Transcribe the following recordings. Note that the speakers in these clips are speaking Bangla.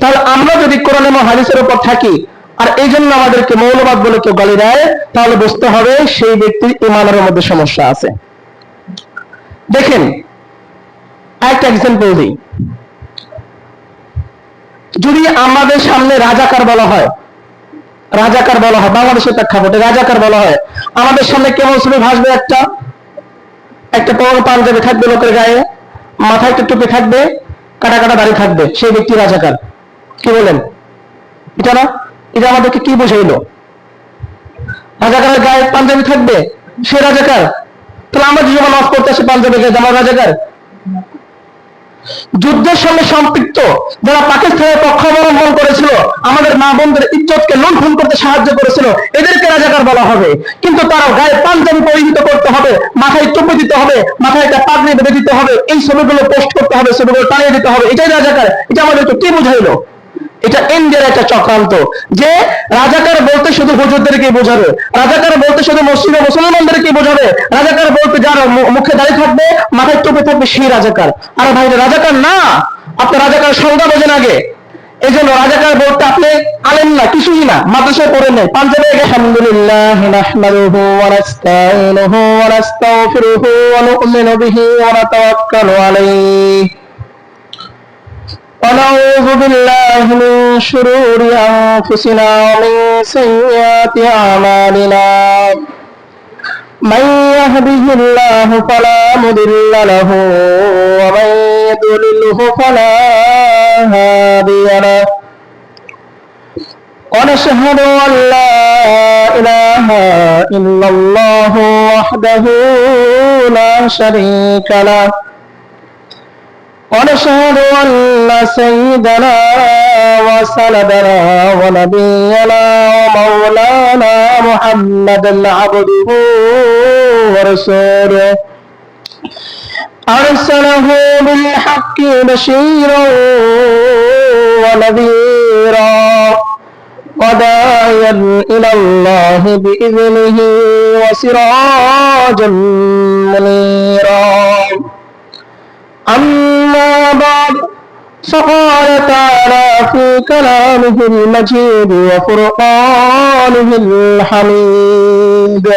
তাহলে আমরা যদি কোরআন এবং হাদিসের উপর থাকি, আর এই জন্য আমাদেরকে মৌলবাদ বলে কেউ গালি দেয়, তাহলে বুঝতে হবে সেই ব্যক্তির ইমানের মধ্যে সমস্যা আছে। দেখেন একটা এক্সাম্পল দিই। যদি আমাদের সামনে রাজাকার বলা হয়, রাজাকার বলা হয়, বাংলাদেশের প্রেক্ষাপটে রাজাকার বলা হয়, আমাদের সামনে কেমন ছবি ভাসবে একটা? একটা পাঞ্জাবি থাকবে লোকের গায়ে, মাথায় একটা টুপি থাকবে কাটা কাটা দাড়ি থাকবে, সেই ব্যক্তি রাজাকার। কি বলেন? এটা না? এটা আমাদেরকে কি বোঝাইলো? রাজাকারের গায়ে পাঞ্জাবি থাকবে, সে রাজাকার। তাহলে আমরা যে যখন নামাজ পড়তে আসি পাঞ্জাবি গায়ে আমার রাজাকার? যুদ্ধের সঙ্গে সম্পৃক্ত, যারা পাকিস্তানের পক্ষ অবলম্বন করেছিল, আমাদের মা বোনদের ইজ্জতকে লুণ্ঠন করতে সাহায্য করেছিল। এদেরকে রাজাকার বলা হবে। কিন্তু তারা গায়ে পাঞ্জাবি পরিহিত করতে হবে, মাথায় টুপি দিতে হবে, মাথায় একটা পাগড়ি বেঁধে দিতে হবে, এই ছবিগুলো পোস্ট করতে হবে, ছবিগুলো টানিয়ে দিতে হবে। এটাই রাজাকার। এটা আমাদেরকে কি বুঝাইলো? এটা ইন্ডিয়ার একটা চক্রান্ত। যে রাজাকার বলতে শুধু হুজুরদেরকে বোঝাবে? রাজাকার বলতে শুধু মসজিদে মুসলমানদেরকে বোঝাবে? রাজাকার বলতে যার মুখে দাঁড়িয়ে থাকবে, মাথায় টুপি থাকবে, সেই রাজাকার। আরে ভাই রাজাকার না। আপনার রাজাকার সংজ্ঞা বোঝেন আগে। এই জন্য রাজাকার বলতে আপনি আলেন না কিছুই না মাদ্রাসায় পড়েন নাই পাঞ্জাবে আলহামদুলিল্লাহ নাহমাদুহু ওয়া নাস্তাইনুহু ওয়া নাস্তাগফিরুহু ওয়া নু'মিনু বিহি ওয়া নাতাওয়াক্কালু আলাইহি ونعوذ بالله من شرور أنفسنا ومن سيئات أعمالنا من يهده الله فلا مضل له ومن يضلله فلا هادي له ونشهد أن لا إله إلا الله وحده لا شريك له ونشهد أن سيدنا وسندنا ونبينا ومولانا محمدا عبده ورسوله أرسله بالحق بشيرا ونذيرا وداعيا إلى الله بإذنه وسراجا منيرا. أما بعد فقال تعالى في كلامه المجيد وفرقانه الحميد.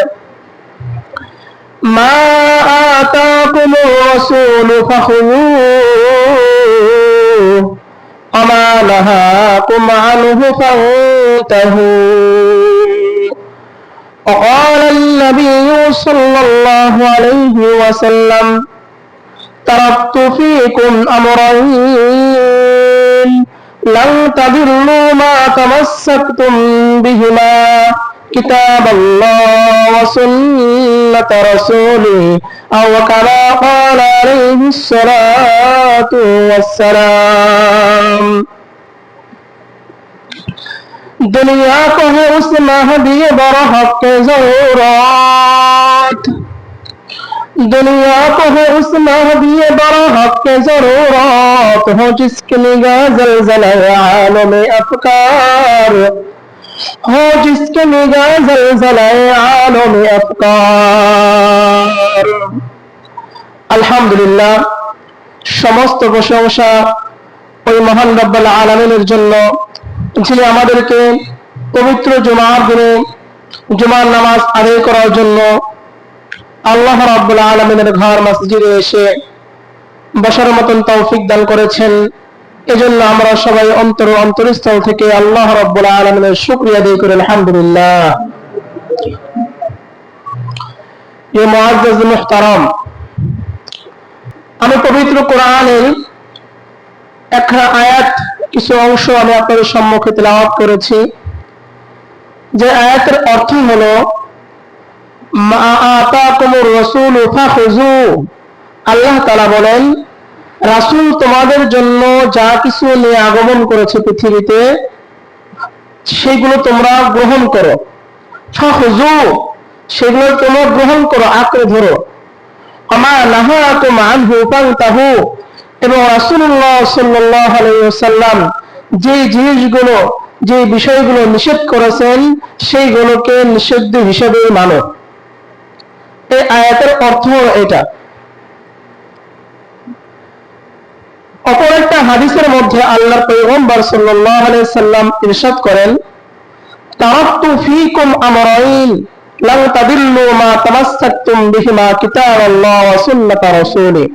ما آتاكم الرسول فخذوه وما نهاكم عنه فانتهوا وقال النبي صلى الله عليه وسلم تركت فيكم أمرين لن تضلوا ما تمسكتم بهما كتاب الله وسنة رسوله أو كما قال عليه الصلاة والسلام दुनिया को है उस महदी बरहक के जरूरत दुनिया को है उस महदी बरहक के जरूरत हो जिसकी निगाह जलजला आलम ہو جس کے نگاہ زلزلہ عالم افکار আলহামদুলিল্লাহ সমস্ত প্রশংসা ওই মহান রব্বাল আলমিনের জন্য, যিনি আমাদেরকে পবিত্র জুমার দিনে জুমার নামাজ আদায় করার জন্য আল্লাহ রাব্বুল আলমিনের ঘর, মসজিদে এসে বসার মতন তৌফিক দান করেছেন। এজন্য আমরা সবাই অন্তর অন্তরস্থল থেকে আল্লাহ রাব্বুল আলমিনের শুক্রিয়া দিয়ে করি, আলহামদুলিল্লাহ। ইয়ে আমি পবিত্র কোরআনের একটা আয়াত কিছু অংশ আমি আপনাদের সম্মুখে তেলাওয়াত করেছি। যে আয়াতের অর্থ হলো, মা আতাকুমুর রাসূল ফাখুযু। আল্লাহ তাআলা বলেন রাসূল তোমাদের জন্য যা কিছু নিয়ে আগমন করেছে পৃথিবীতে, সেগুলো তোমরা গ্রহণ করো। সেগুলো তোমরা গ্রহণ করো, আঁকড়ে ধরো। আমার আমা নাহাকুম আনহু ফান্তাহু, এবং রাসূলুল্লাহ সাল্লাল্লাহু আলাইহি যে জিনিসগুলো যে বিষয়গুলো নিষেধ করেছেন, সেইগুলোকে নিষিদ্ধ হিসেবে মানো। এই আয়াতের অর্থ এটা। একটা হাদিসের মধ্যে সাল্লাল্লাহু আলাইহি সাল্লাম ইরশাদ করেন তারাকতু আমরাইন তাদিল্লু মা তামাসসাকতুম বিহিমা কিতাবাল্লাহ ওয়া রাসূলি।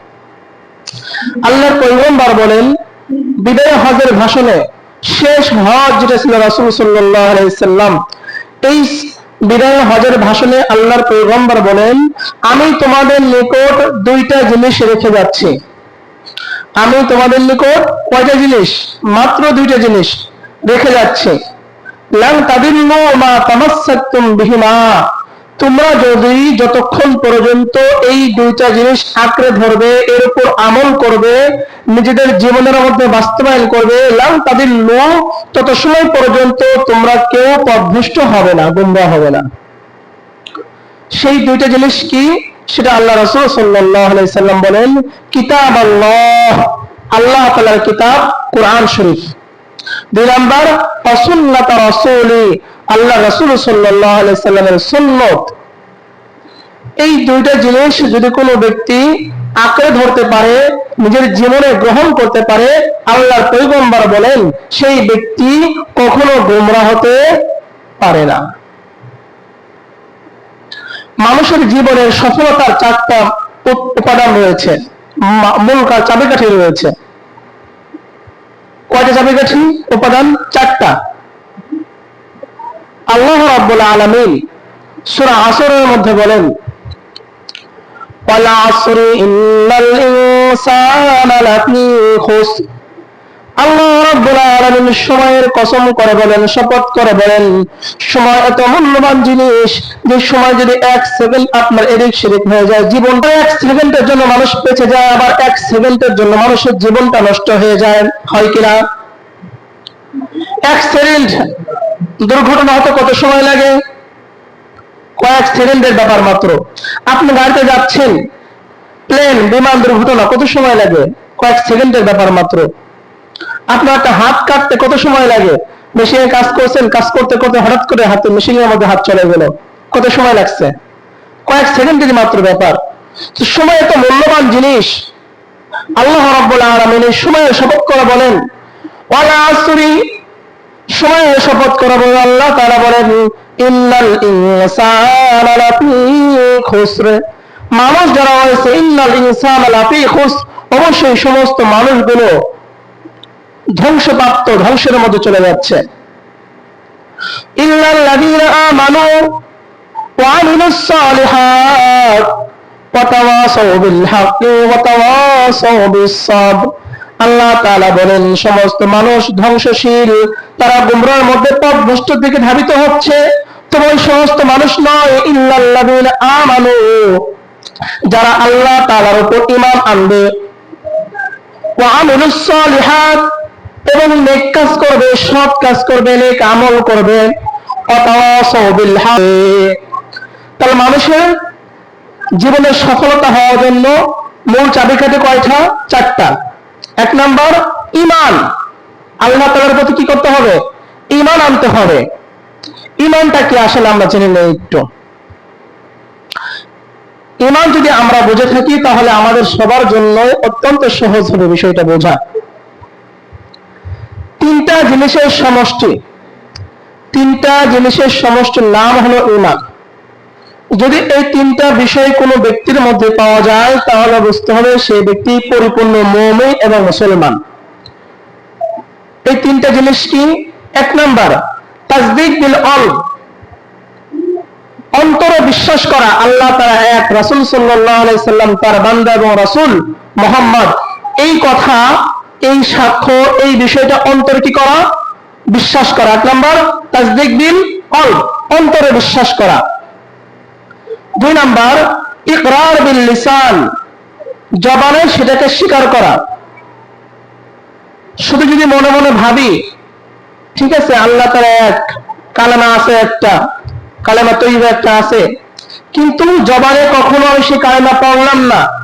আল্লাহর বলেন, বিদায় হজের ভাষণে শেষ হজ যেটা ছিল রাসূল সাল্লাল্লাহু আলাইহি সাল্লাম, এই বিদায় হজের ভাষণে আল্লাহর পয়গম্বর বলেন, আমি তোমাদের নিকট দুইটা জিনিস রেখে যাচ্ছি। আমি তোমাদের নিকট কয়টা জিনিস? মাত্র দুইটা জিনিস রেখে যাচ্ছে। লাং তোমরা যদি যতক্ষণ পর্যন্ত এই দুইটা জিনিস আঁকড়ে ধরবে, এর উপর আমল করবে, নিজেদের জীবনের মধ্যে বাস্তবায়ন করবে লাং তাদিল্লু, তত সময় পর্যন্ত তোমরা কেউ পথভ্রষ্ট হবে না গুমরা হবে না। সেই দুইটা জিনিস কি? সেটা আল্লাহ রসুল সাল্লাম বলেন কিতাব আল্লাহ আল্লাহ তালার কিতাব কোরআন শরীফ। দুই নাম্বার অসুন্নাত রসুলি আল্লাহ রসুল সাল্লামের সুন্নত। এই দুইটা জিনিস যদি কোনো ব্যক্তি আঁকড়ে ধরতে পারে, নিজের জীবনে গ্রহণ করতে পারে, আল্লাহর পৈগম্বর বলেন, সেই ব্যক্তি কখনো গোমরা হতে পারে না। মানুষের জীবনের সফলতার চারটা উপাদান রয়েছে। মূল চাবিকাঠি রয়েছে। কয়টা চাবিকাঠি উপাদান? চারটা। আল্লাহ রাব্বুল আলামিন সূরা আসরের মধ্যে বলেন, ওয়াল আসরি ইন্নাল ইনসানা লাফি খুসর। আল্লাহ কসম করে বলেন, শপথ করে বলেন, সময় এত মূল্যবান জিনিস যে সময় যদি এক সেকেন্ড আপনার এদিক সেদিক হয়ে যায়, জীবনটা এক সেকেন্ডের জন্য মানুষ বেঁচে যায়, আবার এক সেকেন্ডের জন্য মানুষের জীবনটা নষ্ট হয়ে যায়। হয় কিনা? এক সেকেন্ড দুর্ঘটনা হতে কত সময় লাগে? কয়েক সেকেন্ডের ব্যাপার মাত্র। আপনি গাড়িতে যাচ্ছেন, প্লেন, বিমান, দুর্ঘটনা কত সময় লাগে? কয়েক সেকেন্ডের ব্যাপার মাত্র। আপনার একটা হাত কাটতে কত সময় লাগে? মেশিনে কাজ করছেন, কাজ করতে করতে হঠাৎ করে হাতে মেশিনের মধ্যে হাত চলে গেল। কত সময় লাগছে? কয়েক সেকেন্ডের মাত্র ব্যাপার। সময় এত মূল্যবান জিনিস। আল্লাহ রাব্বুল আলামিন এই সময়ের শপথ করে বলেন, ওয়ালা আসরি। সময়ের শপথ করে বলেন, আল্লাহ তাআলা বলেন, ইন্নাল ইনসানা লাফি খুসর। মানুষ যারা হয়েছে ইন্নাল ইনসানা লাফি খুসর। অবশ্যই সমস্ত মানুষগুলো ধ্বংসপ্রাপ্ত, ধ্বংসের মধ্যে চলে যাচ্ছে। আল্লাহ বলেন, সমস্ত মানুষ ধ্বংসশীল, তারা গুমরার মধ্যে পথভ্রষ্ট দিকে ধাবিত হচ্ছে। তবে সমস্ত মানুষ নয়, ইল্লাল্লাযীনা আমানু, যারা আল্লাহ তালার উপর ঈমান আনবে। ওয়া এবং নেক কাজ করবে, সৎ কাজ করবে, নেক আমল করবে। তাহলে মানুষের জীবনের সফলতা হওয়ার জন্য মূল চাবিকাঠি কয়টা? চারটা। এক নাম্বার ইমান আল্লাহ তাআলার প্রতি কি করতে হবে? ইমান আনতে হবে। ইমানটা কি আসলে আমরা জেনে নেই একটু। ইমান যদি আমরা বুঝে থাকি, তাহলে আমাদের সবার জন্য অত্যন্ত সহজ হবে বিষয়টা বোঝা। তিনটা জিনিসের সমষ্টি। তিনটা জিনিসের সমষ্টির নাম হলো ইমান যদি এই তিনটা বিষয় কোনো ব্যক্তির মধ্যে পাওয়া যায়, তাহলে বুঝতে হবে সেই ব্যক্তি পরিপূর্ণ মৌমিন এবং মুসলমান। এই তিনটা জিনিস কি? এক নাম্বার তাজদিক বিল অল অন্তরে বিশ্বাস করা, আল্লাহ তারা এক, রাসুল সাল্লাম তার বান্দা এবং রাসুল মোহাম্মদ। এই কথা এই সাক্ষ্য, এই বিষয়টা অন্তরে কি করা? বিশ্বাস করা। এক নাম্বার, তাজদিক বিল অল অন্তরে বিশ্বাস করা। দুই নাম্বার, ইকরার বিল লিসান, জবানে সেটাকে স্বীকার করা। শুধু যদি মনে মনে ভাবি, ঠিক আছে, আল্লাহ তারা এক, কালেমা আছে একটা, কালেমা তৈরি একটা আছে, কিন্তু জবানে কখনো আমি সেই কালেমা পড়লাম না।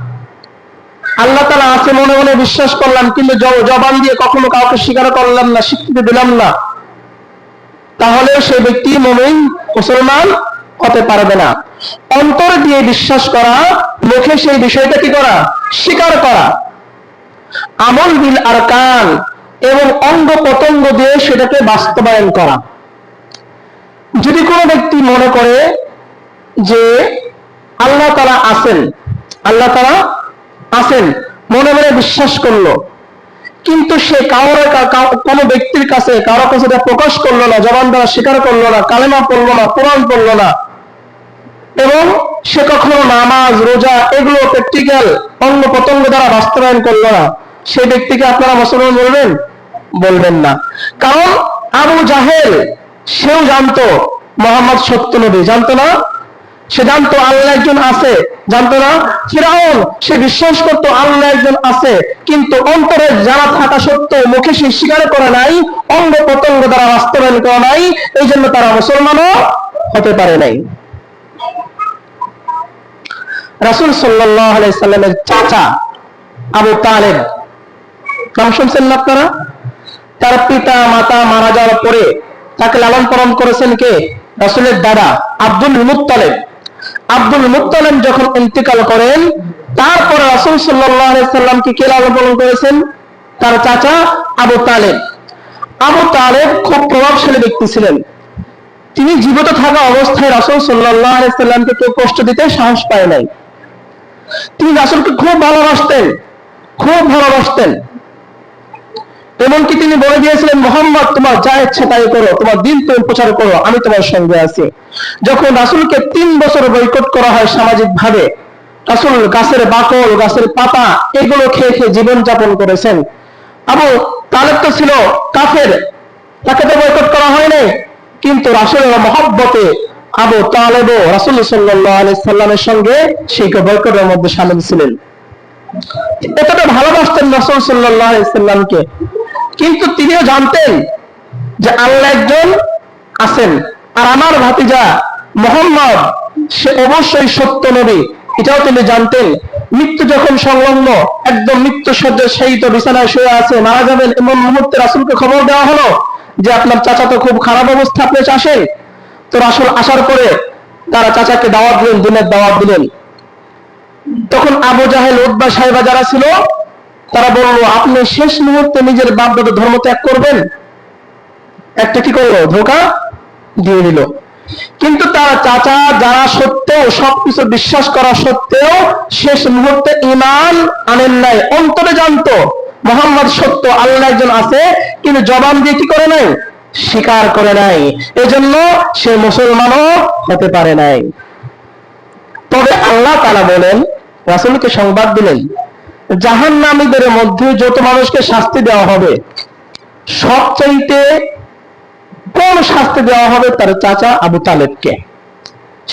আল্লাহ তালা আছে মনে মনে বিশ্বাস করলাম, কিন্তু জবান দিয়ে কখনো কাউকে স্বীকার করলাম না, স্বীকৃতি দিলাম না। তাহলে সেই ব্যক্তি মমিন, মুসলমান হতে পারবে না। অন্তর দিয়ে বিশ্বাস করা, মুখে সেই বিষয়টা কি করা? স্বীকার করা। আমল বিল আরকান এবং অঙ্গ প্রত্যঙ্গ দিয়ে সেটাকে বাস্তবায়ন করা। যদি কোনো ব্যক্তি মনে করে যে আল্লাহ তারা আছেন, আল্লাহ তারা আছেন মনে মনে বিশ্বাস করল। কিন্তু সে কারোর কোন ব্যক্তির কাছে, কারও কাছে প্রকাশ করল না, জবান দ্বারা স্বীকার করল না, কালেমা পড়ল না, কোরআন পড়ল না। এবং সে কখনো নামাজ, রোজা এগুলো প্র্যাকটিক্যাল অঙ্গ প্রত্যঙ্গ দ্বারা বাস্তবায়ন করল না। সে ব্যক্তিকে আপনারা মুসলমান বলবেন? বলবেন না। কারণ আবু জাহেল, সেও জানতো, মোহাম্মদ সত্য নবী জানতো না? সে জানতো আল্লাহ একজন আছে, জানতো না? ফিরাউন, সে বিশ্বাস করতো আল্লাহ একজন আছে, কিন্তু অন্তরে জানা থাকা সত্ত্বেও মুখে সে স্বীকার করে নাই, অঙ্গ প্রত্যঙ্গ দ্বারা বাস্তবায়ন করা নাই, এই জন্য তারা মুসলমানও হতে পারে নাই। রাসুল সাল্লামের চাচা আবু তালেব, নাম শুনছেন না আপনারা? তার পিতা, মাতা মারা যাওয়ার পরে তাকে লালন পালন করেছেন কে? রাসুলের দাদা আব্দুল মুতালেব আব্দুল মুতালেব যখন ইন্তিকাল করেন, তারপরে রাসুল সাল্লামকে কে লালন পালন করেছেন? তার চাচা আবু তালেব। আবু তালেব খুব প্রভাবশালী ব্যক্তি ছিলেন। তিনি জীবিত থাকা অবস্থায় রাসুল সাল্লাহ সাল্লামকে কেউ কষ্ট দিতে সাহস পায় নাই। তিনি রাসুলকে খুব ভালোবাসতেন খুব ভালোবাসতেন। এমনকি তিনি বলে দিয়েছিলেন, মোহাম্মদ, তোমার যা ইচ্ছা তাই করো, তোমার দিন তুমি প্রচার করো, আমি তোমার সঙ্গে আছি। যখন রাসুলকে তিন বছর বৈকট করা হয় সামাজিক ভাবে রাসুল গাছের বাকল, গাছের পাতা, এগুলো খেয়ে খেয়ে জীবন যাপন করেছেন। আবু তালেব তো ছিল কাফের, তাকে তো বৈকট করা হয়নি কিন্তু রাসুলের মহব্বতে আবু তালেব রাসুল সাল্লামের সঙ্গে সেই বৈকটের মধ্যে সামিল ছিলেন। এতটা ভালোবাসতেন রাসুল সাল্লাহ সাল্লামকে। কিন্তু তিনিও জানতেন যে আল্লাহ একজন আছেন। আর আমার ভাতিজা মোহাম্মদ, সে অবশ্যই সত্য নবী। এটাও তিনি জানতেন। মৃত্যু যখন সংলগ্ন, একদম মৃত্যু সজ্জা সেই তো বিছানায় শুয়ে আছে, মারা যাবেন এমন মুহূর্তে রাসুলকে খবর দেওয়া হলো যে আপনার চাচা তো খুব খারাপ অবস্থা, আপনি আসেন। তো রাসুল আসার পরে তারা চাচাকে দাওয়াত দিলেন, দিনের দাওয়াত দিলেন। তখন আবু জাহেল উদ্বা সাহেবা যারা ছিল তারা বলল, আপনি শেষ মুহূর্তে নিজের বাপদাদা ধর্ম ত্যাগ করবেন? একটা কি করল? ধোকা দিয়ে দিল। কিন্তু তার চাচা যারা সত্ত্বেও, সবকিছু বিশ্বাস করা সত্ত্বেও শেষ মুহূর্তে ইমান আনেন নাই। অন্তরে জানতো, মোহাম্মদ সত্য আল্লাহ একজন আছে, কিন্তু জবান দিয়ে কি করে নাই? স্বীকার করে নাই। এজন্য সে মুসলমানও হতে পারে নাই। তবে আল্লাহ তালা বলেন, রাসুলকে সংবাদ দিলেন জাহান নামীদের মধ্যে যত মানুষকে শাস্তি দেওয়া হবে, সবচাইতে কোন শাস্তি দেওয়া হবে তার চাচা আবু তালেবকে।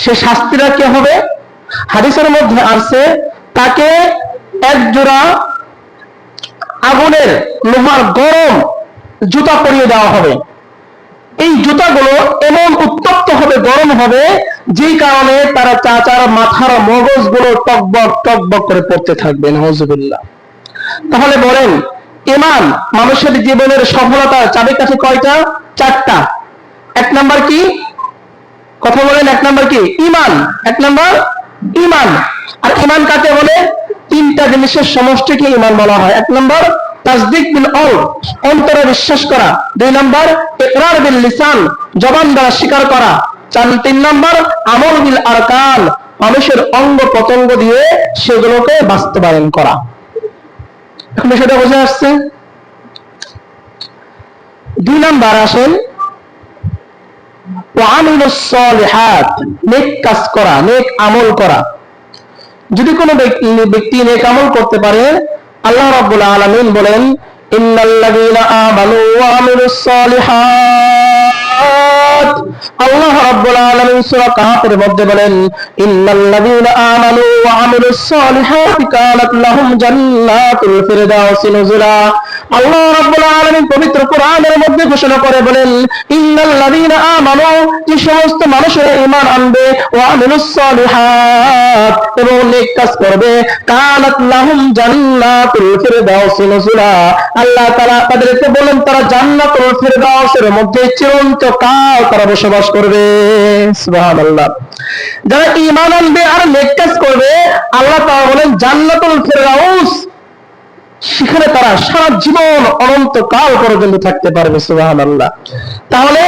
সে শাস্তিটা কি হবে? হাদিসের মধ্যে আসছে, তাকে এক জোড়া আগুনের লোহার গরম জুতা পরিয়ে দেওয়া হবে। এই জুতাগুলো এমন উত্তপ্ত হবে, গরম হবে, যেই কারণে তারা চাচার মাথার মগজগুলো টকবক টকবক করে পড়তে থাকবে নজুবিল্লাহ তাহলে বলেন ইমান মানুষের জীবনের সফলতা চাবি কাছে কয়টা? চারটা। এক নাম্বার কি? কথা বলেন, এক নাম্বার কি? ইমান। এক নাম্বার, ইমান। আর ইমান কাকে বলে? তিনটা জিনিসের সমষ্টিকে ইমান বলা হয়। এক নাম্বার তাসদিক বিল অল অন্তরে বিশ্বাস করা। দুই নম্বর, ইকরার বিল লিসান, জবান দ্বারা স্বীকার করা। চার, তিন নম্বর, আমল বিল আরকান, মানুষের অঙ্গ প্রত্যঙ্গ দিয়ে সেগুলোকে বাস্তবায়ন করা। এখন সেটা বোঝা আসছে দুই নাম্বার আসেন কাজ করা, নেক আমল করা। যদি কোনো ব্যক্তি নেক আমল করতে পারে আল্লাহ রাব্বুল আলামিন বলেন ইন্নাল্লাযীনা আমানু ওয়া আমিলুস সালিহাত আল্লাহ রাব্বুল আলামিন সূরা কাহাফের মধ্যে বলেন, ইন্নাল্লাযীনা ওয়া আমিলুস কানাত লাহুম জান্নাতুল নুজুলা। আল্লাহ রাব্বুল আলামিন পবিত্র কোরআনের মধ্যে ঘোষণা করে বলেন, ইন্নাল্লাযীনা আমানু, যে সমস্ত ঈমান আনবে ওয়া আমিলুস এবং নেক কাজ করবে, কানাত লাহুম জান্নাতুল নুজুলা। আল্লাহ তাআলা তাদেরকে বলেন, তারা জান্নাতুল ফিরদাউসের মধ্যে চিরন্তকাল তারা বসবাস করবে। যারা ঈমান আনবে আর নেক করবে, আল্লাহ তাআলা বলেন, জান্নাতুল ফিরদাউস, সেখানে তারা সারা জীবন অনন্তকাল পর্যন্ত থাকতে পারবে সুবাহান আল্লাহ তাহলে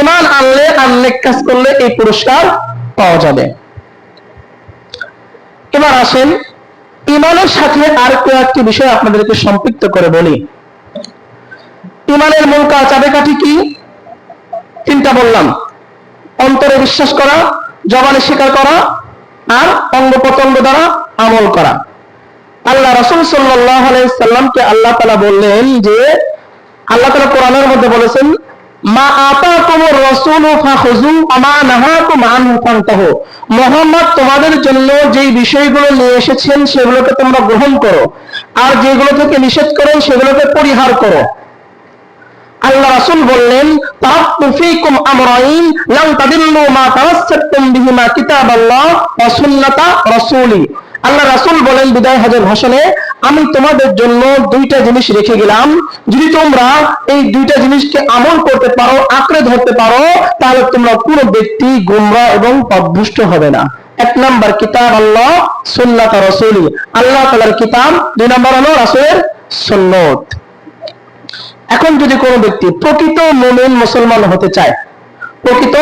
ইমান আনলে আনলে কাজ করলে এই পুরস্কার পাওয়া যাবে। এবার আসেন ইমানের সাথে আর কয়েকটি বিষয় আপনাদেরকে সম্পৃক্ত করে বলি। ইমানের মূল কাজ, চাবিকাঠি কি? তিনটা বললাম। অন্তরে বিশ্বাস করা, জবানে স্বীকার করা আর অঙ্গ প্রত্যঙ্গ দ্বারা আমল করা। আল্লাহ রসুল সাল্লাহ সাল্লামকে আল্লাহ তালা বললেন যে, আল্লাহ তালা কোরআনের মধ্যে বলেছেন, মা আতা তোমার রসুল মোহাম্মদ, তোমাদের জন্য যেই বিষয়গুলো নিয়ে এসেছেন, সেগুলোকে তোমরা গ্রহণ করো। আর যেগুলো থেকে নিষেধ করেন, সেগুলোকে পরিহার করো। আল্লাহ রাসূল বললেন আল্লাহ রাসূল বলেন, বিদায় হজের ভাষণে, আমি তোমাদের জন্য দুইটা জিনিস রেখে গেলাম। যদি তোমরা এই দুইটা জিনিসকে আমল করতে পারো, আঁকড়ে ধরতে পারো, তাহলে তোমরা পুরো ব্যক্তি গুমরা এবং পথভ্রষ্ট হবে না। এক নাম্বার কিতাব আল্লাহ, সুন্নাত রাসূলি। আল্লাহ তালার কিতাব, দুই নাম্বার হলো রাসূলের সুন্নত। এখন যদি কোনো ব্যক্তি প্রকৃত মুমিন মুসলমান হতে চায়, প্রকৃত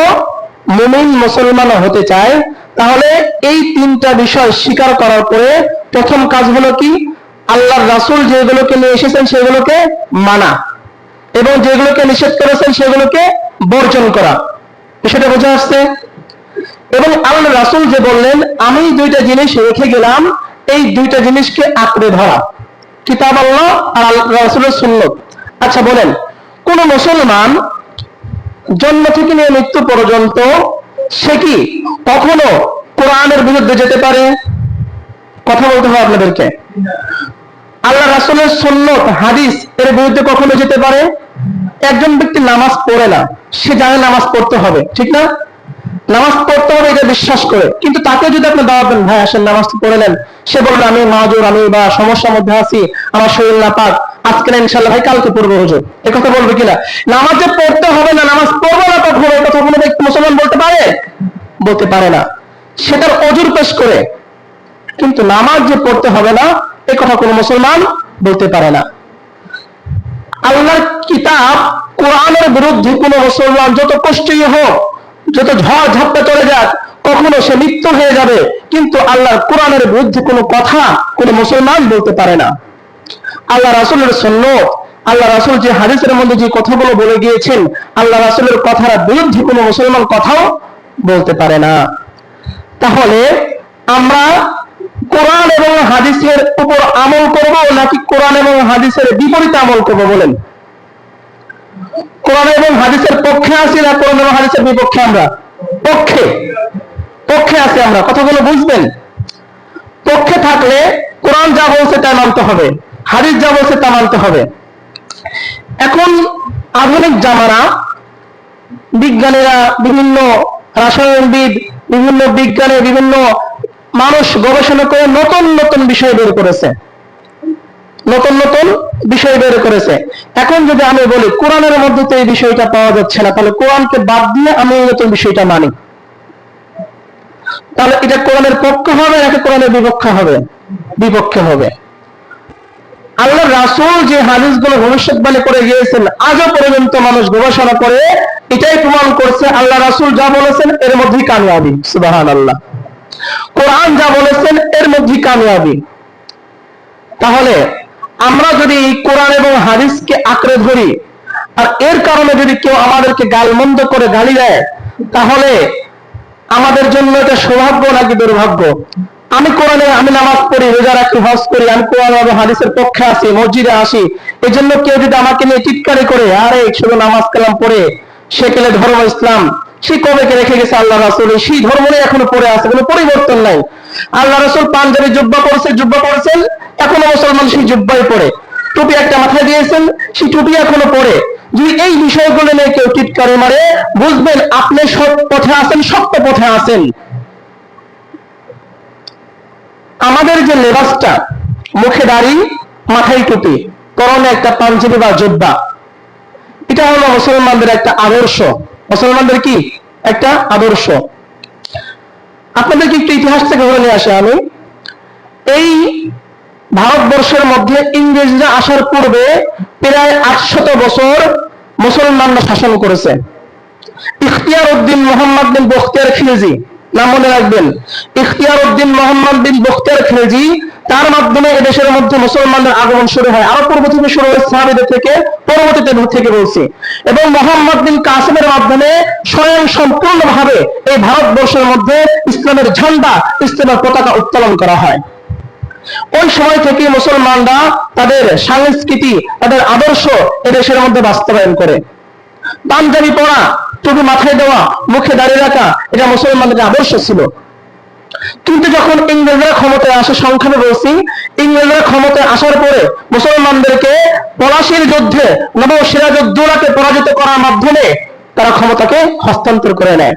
মুমিন মুসলমান হতে চায়, তাহলে এই তিনটা বিষয় স্বীকার করার পরে প্রথম কাজ হলো কি? আল্লাহর রাসুল যেগুলোকে নিয়ে এসেছেন সেগুলোকে মানা এবং যেগুলোকে নিষেধ করেছেন সেগুলোকে বর্জন করা। বিষয়টা বোঝা আসছে? এবং আল্লাহ রাসুল যে বললেন, আমি দুইটা জিনিস রেখে গেলাম, এই দুইটা জিনিসকে আঁকড়ে ধরা। কিতাব আল্লাহ আর রাসূলের সুন্নত। আচ্ছা বলেন, কোন মুসলমান জন্ম থেকে নিয়ে মৃত্যু পর্যন্ত সে কি কখনো কোরআনের বিরুদ্ধে যেতে পারে? কথা বলতে হবে আপনাদেরকে। আল্লাহ রাসূলের সুন্নত, হাদিস, এর বিরুদ্ধে কখনো যেতে পারে? একজন ব্যক্তি নামাজ পড়ে না, সে জানে নামাজ পড়তে হবে, ঠিক না? নামাজ পড়তে হবে এটা বিশ্বাস করে। কিন্তু তাকে যদি আপনি দাওয়াত দেন, ভাই, আসেন, নামাজ পড়ে নেন। সে বলবে, আমি মাজুর, আমি বা সমস্যার মধ্যে আছি, আমার শরীর না পাক। আজকে না ইনশাল্লাহ ভাই, কালকে পড়ব হুজুর। এ কথা বলবে কিনা? নামাজ পড়তে হবে না, নামাজ পড়ব না, তখন এই কথা কোনো ব্যক্তি মুসলমান বলতে পারে? বলতে পারে না। সেটার অজুর পেশ করে। কিন্তু নামাজ যে পড়তে হবে না, এ কথা কোনো মুসলমান বলতে পারে না। আল্লাহর কিতাব কোরআনের বিরুদ্ধে কোন মুসলমান যত কষ্টই হোক, যত ঝড় ঝাপটা চলে যাক, কখনো সে লিপ্ত হয়ে যাবে। কিন্তু আল্লাহর কোরআনের বিরুদ্ধে কোনো কথা কোনো মুসলমান বলতে পারে না। আল্লাহ রাসুলের সন্ন্যত আল্লাহ রাসুল যে হাদিসের মধ্যে যে কথাগুলো বলে গিয়েছেন, আল্লাহ রাসুলের কথার বিরুদ্ধে কোনো মুসলমান কথাও বলতে পারে না। তাহলে আমরা কোরআন এবং হাদিসের উপর আমল করব নাকি কোরআন এবং হাদিসের বিপরীতে আমল করব বলেন? কোরআন এবং হাদিসের পক্ষে আছি না কোরআন এবং হাদিসের বিপক্ষে আমরা? পক্ষে। পক্ষে আছি আমরা। কথাগুলো বুঝবেন? পক্ষে থাকলে কোরআন যা বলছে তা মানতে হবে। হাদিস যা বলছে তা মানতে হবে। এখন আধুনিক জামানা, বিজ্ঞানীরা বিভিন্ন রাসায়নবিদ, বিভিন্ন বিজ্ঞানে বিভিন্ন মানুষ গবেষণা করে নতুন নতুন বিষয় বের করেছে। নতুন নতুন বিষয় বের করেছে। এখন যদি আমি বলি, কোরআনের মধ্যে তো এই বিষয়টা পাওয়া যাচ্ছে না, তাহলে কোরআনকে বাদ দিয়ে আমি এই নতুন বিষয়টা মানি। তাহলে এটা কোরআনের পক্ষ হবে নাকি কোরআনের বিপক্ষ হবে? বিপক্ষে হবে। আল্লাহ রাসূল যে হাদিসগুলো ভবিষ্যৎবাণী করে গিয়েছেন, আজও পর্যন্ত মানুষ গবেষণা করে এটাই প্রমাণ করছে আল্লাহ রাসূল যা বলেছেন, এর মধ্যেই কামিয়াবি, সুবহানাল্লাহ। কোরআন যা বলেছেন, এর মধ্যেই কামিয়াবি। তাহলে আমরা যদি কোরআন এবং হাদিসকে আঁকড়ে ধরি, আর এর কারণে যদি কেউ আমাদেরকে গালমন্দ করে গালি দেয়, তাহলে আমাদের জন্য এটা সৌভাগ্য নাকি দুর্ভাগ্য? আমি কোরআনে আমি নামাজ পড়ি, রোজা রাখি, হজ করি, আমি কোরআন এবং হাদিসের পক্ষে আসি মসজিদে আসি। এই জন্য কেউ যদি আমাকে নিয়ে টিটকারি করে, আরে শুধু নামাজ কালাম পড়ে, সে কেলে ধর্ম ইসলাম। সে কবেকে রেখে গেছে আল্লাহ রাসুল? সেই ধর্ম নিয়ে এখনও পড়ে আছে, কোনো পরিবর্তন নাই। আল্লাহ রাসুল পাঞ্জাবি জুব্বা করেছে জুব্বা করেছেন এখনও মুসলমান সেই জুব্বাই পড়ে। টুপি একটা মাথায় দিয়েছেন, সেই টুপি এখনও পড়ে। যদি এই বিষয়গুলো নিয়ে কেউ টিটকারি মারে, বুঝবেন আপনি সৎ পথে আছেন, সত্য পথে আছেন। আমাদের যে লেবাসটা, মুখে দাড়ি, মাথায় টুপি পরনে একটা পাঞ্জাবি বা জোব্বা, এটা হলো মুসলমানদের একটা আদর্শ। মুসলমানদের কি? একটা আদর্শ। আপনাদেরকে একটু ইতিহাস থেকে ধরে নিয়ে আসে আমি। এই ভারতবর্ষের মধ্যে ইংরেজরা আসার পূর্বে প্রায় আটশত বছর মুসলমানরা শাসন করেছে। ইখতিয়ার উদ্দিন মোহাম্মদ বিন বখতিয়ার খিলজি নাম মনে রাখবেন, ইখতিয়ার উদ্দিন মোহাম্মদ বিন বখতিয়ার খিলজি, তার মাধ্যমে এদেশের মধ্যে মুসলমানদের আগমন শুরু হয়। আরও পূর্ব থেকে শুরু হয় সাহাবিদের থেকে, পরবর্তীতে থেকে বলছি। এবং মোহাম্মদ বিন কাসিমের মাধ্যমে স্বয়ং সম্পূর্ণভাবে এই ভারতবর্ষের মধ্যে ইসলামের ঝান্ডা, ইসলামের পতাকা উত্তোলন করা হয়। ওই সময় থেকে মুসলমানরা তাদের সংস্কৃতি, তাদের আদর্শ এদেশের মধ্যে বাস্তবায়ন করে। পাঞ্জাবি পরা টুপি মাথায় দেওয়া, মুখে দাঁড়িয়ে রাখা, এটা মুসলমানদের আদর্শ ছিল। কিন্তু যখন ইংরেজরা ক্ষমতায় আসে সংখ্যানে বলছি, ইংরেজরা ক্ষমতায় আসার পরে মুসলমানদেরকে পলাশির যুদ্ধে নব সিরাজউদ্দৌলাকে পরাজিত করার মাধ্যমে তারা ক্ষমতাকে হস্তান্তর করে নেয়।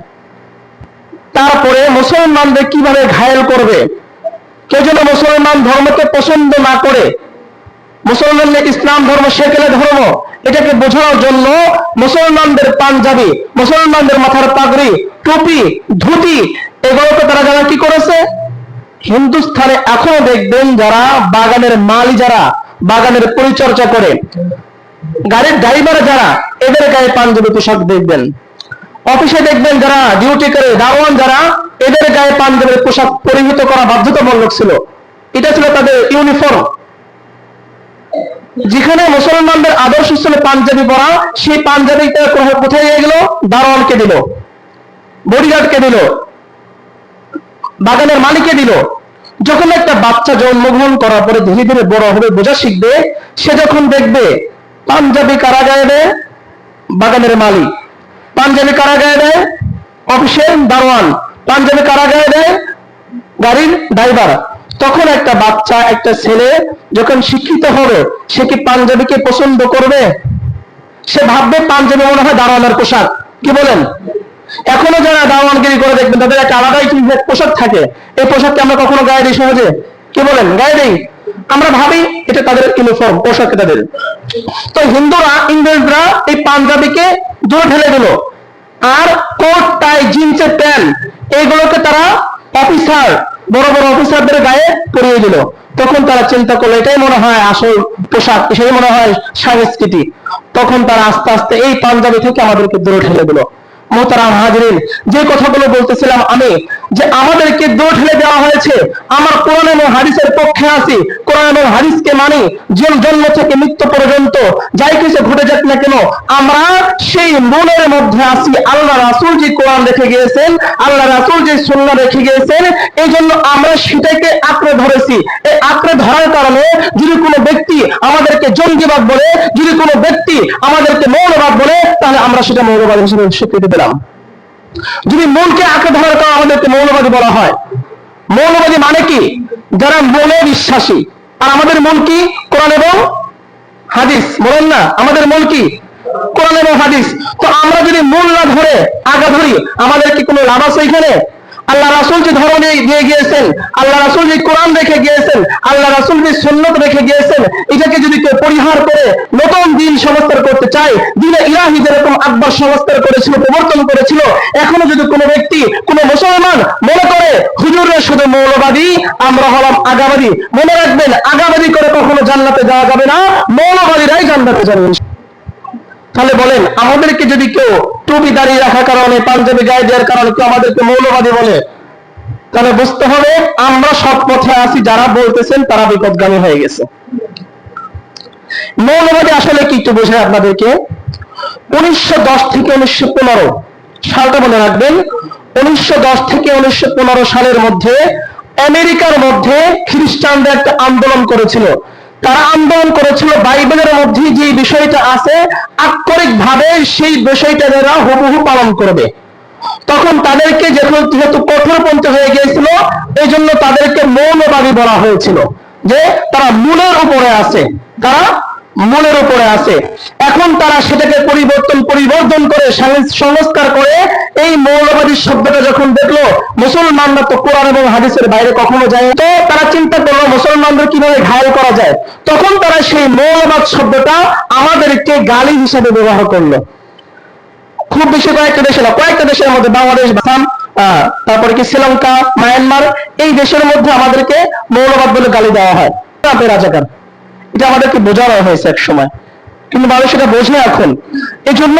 তারপরে মুসলমানদের কীভাবে ঘায়েল করবে? কেউ যেন মুসলমান ধর্মকে পছন্দ না করে, মুসলমানদের ইসলাম ধর্ম সেকেলে ধর্ম এটাকে বোঝানোর জন্য মুসলমানদের পাঞ্জাবি, মুসলমানদের মাথার পাগড়ি, টুপি, ধুতি এগুলোকে তারা যারা কি করেছে? হিন্দুস্থানে এখনও দেখবেন যারা বাগানের মালি যারা, বাগানের পরিচর্যা করে, গাড়ির ড্রাইভার যারা, এদের গায়ে পাঞ্জাবি পোশাক দেখবেন। অফিসে দেখবেন যারা ডিউটি করে, দারোয়ান যারা, এদের গায়ে পাঞ্জাবের পোশাক পরিহিত করা বাধ্যতামূলক ছিল। এটা ছিল তাদের ইউনিফর্ম যেখানে মুসলমানদের আদর্শ ছিল পাঞ্জাবি পরা, সেই পাঞ্জাবিটা কোথায় নিয়ে গেল? দারোয়ানকে দিল। বডিগার্ডকে দিল। বাগানের মালিককে দিল। যখন একটা বাচ্চা জন্মগ্রহণ করার পরে ধীরে ধীরে বড় হবে, বোঝা শিখবে, সে যখন দেখবে পাঞ্জাবি কারা গায়ে দেয়, বাগানের মালিক। পাঞ্জাবি কারা গায়ে দেয়, অফিসের দারোয়ান। পাঞ্জাবি কারা গায়ে দেয়, গাড়ির ড্রাইভার। তখন একটা বাচ্চা, একটা ছেলে যখন শিক্ষিত হবে, সে কি পাঞ্জাবিকে পছন্দ করবে? সে ভাববে পাঞ্জাবি মনে হয় দারোয়ানের পোশাক। কি বলেন? এখনও যারা দারোয়ানগিরি করে দেখবেন, তাদের একটা আলাদাই পোশাক থাকে। এই পোশাককে আমরা কখনো গায়ে দিই সহজে? কি বলেন? গায়ে দিই। আমরা ভাবি এটা তাদের ইউনিফর্ম পোশাক তাদের। তো হিন্দুরা, ইংরেজরা এই পাঞ্জাবিকে দূরে ঠেলে দিল। আর কোট, টাই জিন্সের প্যান্ট, এইগুলোকে তারা অফিসার বড় বড় অফিসারদের গায়ে পরিয়ে দিল। তখন তারা চিন্তা করল, এটাই মনে হয় আসল পোশাক এসবই মনে হয় সংস্কৃতি। তখন তারা আস্তে আস্তে এই পাঞ্জাবি থেকে আমাদেরকে দূরে ঠেলে দিল। মোহতারাম হাজরিন, যে কথাগুলো বলতেছিলাম আমি, যে আমাদেরকে দূর ঠেলে দেওয়া হয়েছে, আমার কোরআন এবং হাদিসের পক্ষে আছি, কোরআন এবং হাদিসকে মানি জন্ম থেকে মৃত্যু পর্যন্ত, যাই কিছু ঘটে যাক না কেন, আমরা সেই মনের মধ্যে আছি, আল্লাহ রাসুল যে কোরআন রেখে গিয়েছেন, আল্লাহ রাসুল যে সুন্নাহ রেখে গিয়েছেন এই জন্য আমরা সেটাকে আঁকড়ে ধরেছি। এই আঁকড়ে ধরার কারণে যদি কোনো ব্যক্তি আমাদেরকে জঙ্গিবাদ বলে, যদি কোনো ব্যক্তি আমাদেরকে মৌলবাদ বলে, তাহলে আমরা সেটা মৌলবাদ হিসেবে স্বীকৃতি দিলাম যদি মনকে আঁকড়ে ধরার কারণ আমাদেরকে মৌলবাদী বলা হয়। মৌলবাদী মানে কি? যারা মনে বিশ্বাসী। আর আমাদের মন কি? কোরআন এবং হাদিস। বলেন না, আমাদের মন কি? কোরআন এবং হাদিস। তো আমরা যদি মূল না ধরে আগা ধরি, আমাদের কি কোনো লাভ আছে এখানে? আল্লাহ রাসুল যে ধর্ম দিয়ে গিয়েছেন, আল্লাহ রাসুল যে কোরআন রেখে গিয়েছেন, আল্লাহ রাসুল যে সুন্নত রেখে গিয়েছেন, এটাকে যদি কেউ পরিহার করে, নতুন দিন সংস্কার করতে চায়, দিনে ইলাহি যেরকম আকবর সংস্কার করেছিল, প্রবর্তন করেছিল, এখনও যদি কোনো ব্যক্তি, কোনো মুসলমান মনে করে হুজুরে শুধু মৌলবাদী, আমরা হলাম আগাবাদী। মনে রাখবেন, আগাবাদী করে কখনো জান্নাতে যাওয়া যাবে না, মৌলবাদীরাই জান্নাতে যাবে তাহলে বলেন, আমাদেরকে যদি কেউ টুপি দাঁড়িয়ে রাখার কারণে, পাঞ্জাবি গায়ে দেওয়ার কারণে কেউ আমাদেরকে মৌলবাদী বলে, তাহলে বুঝতে হবে আমরা সৎ পথে আছি, যারা বলতেছেন তারা বিপদগামী হয়ে গেছে। মৌলবাদী আসলে কি একটু বোঝায় আপনাদেরকে। উনিশশো দশ থেকে উনিশশো পনেরো, সালটা মনে রাখবেন, উনিশশো দশ থেকে উনিশশো পনেরো সালের মধ্যে আমেরিকার মধ্যে খ্রিস্টানরা একটা আন্দোলন করেছিল। তারা আন্দোলন করেছিল, বাইবেলের মধ্যে যে বিষয়টা আছে আক্ষরিক ভাবে সেই বিষয়টা তারা হুবহু পালন করবে। তখন তাদেরকে যেহেতু কঠোরপন্থী হয়ে গিয়েছিল এই জন্য তাদেরকে মৌলবাদী বলা হয়েছিল যে তারা মূলের উপরে আছে। তারা মূলের উপরে আছে। এখন তারা সেটাকে পরিবর্তন পরিবর্তন করে সংস্কার করে এই মৌলবাদী শব্দটা যখন দেখল মুসলমানরা তো কোরআন এবং হাদিসের বাইরে কখনো যায় তো তারা চিন্তা করল মুসলমানদের কীভাবে ঘায়ল করা যায়? তখন তারা সেই মৌলবাদ শব্দটা আমাদেরকে গালি হিসাবে ব্যবহার করল। খুব বেশি কয়েকটা দেশে না কয়েকটা দেশের মধ্যে বাংলাদেশ আহ, তারপরে কি শ্রীলঙ্কা মায়ানমার এই দেশের মধ্যে আমাদেরকে মৌলবাদ বলে গালি দেওয়া হয়। রাজাকার। এটা আমাদেরকে বোঝানো হয়েছে এক সময়। কিন্তু মানুষ সেটা বোঝে এখন। এই জন্য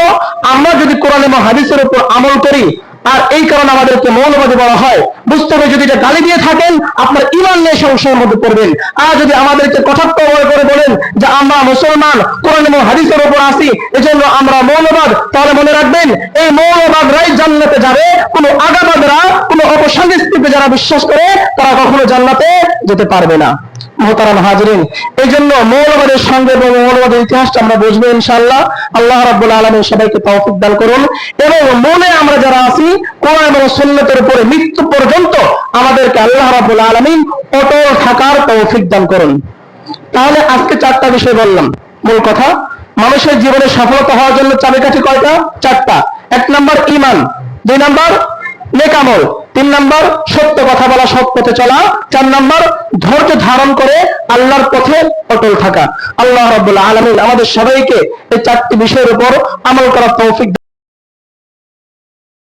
আমরা যদি কোরআন এবং হাদিসের উপর আমল করি, আর এই কারণে আমাদেরকে মৌলবাদী বলা হয়, বুঝতে হবে যদি এটা গালি দিয়ে থাকেন, আপনার ইমান নিয়ে সংশয়ের মধ্যে পড়বেন। আর যদি আমাদেরকে কটাক্ষ করে বলেন যে আমরা মুসলমান, কোরআন এবং হাদিসের উপর আসি, এজন্য আমরা মৌলবাদ, তাহলে মনে রাখবেন, এই মৌলবাদরাই জান্নাতে যাবে, কোনো আগাবাদরা কোনো অপসংস্কৃতিকে যারা বিশ্বাস করে, তারা কখনো জান্নাতে যেতে পারবে না। মোহতারাম হাজরিন। এই জন্য মৌলবাদের সঙ্গে এবং মৌলবাদের ইতিহাসটা আমরা বুঝব ইনশাআল্লাহ। আল্লাহ রাব্বুল আলামিন সবাইকে তৌফিক দান করুন এবং মনে আমরা যারা আছি, কোরআন এবং সুন্নতের উপরে মৃত্যু পর্যন্ত আমাদেরকে আল্লাহ রাব্বুল আলামিন অটল থাকার তৌফিক দান করুন। তাহলে আজকে চারটা বিষয় বললাম। মূল কথা, মানুষের জীবনে সফলতা হওয়ার জন্য চাবিকাঠি কয়টা? চারটা। এক নম্বর ইমান দুই নম্বর নেকামল তিন নম্বর, সত্য কথা বলা সৎ পথে চলা। চার নম্বর, ধৈর্য ধারণ করে আল্লাহর পথে অটল থাকা। আল্লাহ রাব্বুল আলমিন আমাদের সবাইকে এই চারটি বিষয়ের উপর আমল করা তৌফিক